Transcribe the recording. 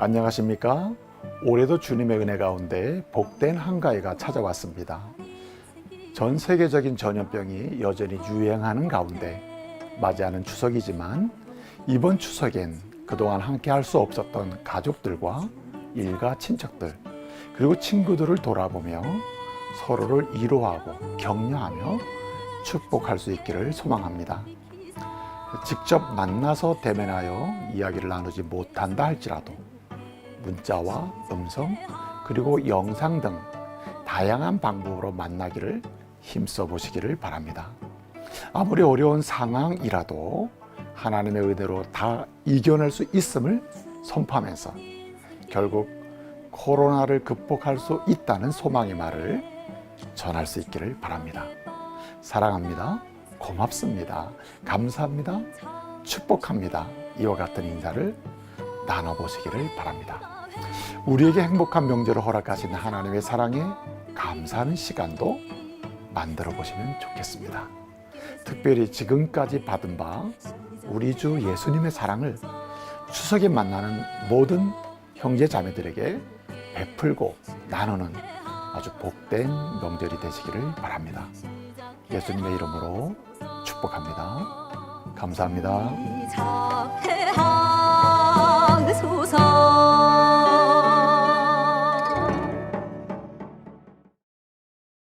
안녕하십니까? 올해도 주님의 은혜 가운데 복된 한가위가 찾아왔습니다. 전 세계적인 전염병이 여전히 유행하는 가운데 맞이하는 추석이지만 이번 추석엔 그동안 함께 할 수 없었던 가족들과 일가 친척들 그리고 친구들을 돌아보며 서로를 위로하고 격려하며 축복할 수 있기를 소망합니다. 직접 만나서 대면하여 이야기를 나누지 못한다 할지라도 문자와 음성 그리고 영상 등 다양한 방법으로 만나기를 힘써 보시기를 바랍니다. 아무리 어려운 상황이라도 하나님의 은혜로 다 이겨낼 수 있음을 선포하면서 결국 코로나를 극복할 수 있다는 소망의 말을 전할 수 있기를 바랍니다. 사랑합니다. 고맙습니다. 감사합니다. 축복합니다. 이와 같은 인사를 나눠보시기를 바랍니다. 우리에게 행복한 명절을 허락하신 하나님의 사랑에 감사하는 시간도 만들어 보시면 좋겠습니다. 특별히 지금까지 받은 바 우리 주 예수님의 사랑을 추석에 만나는 모든 형제 자매들에게 베풀고 나누는 아주 복된 명절이 되시기를 바랍니다. 예수님의 이름으로 축복합니다. 감사합니다.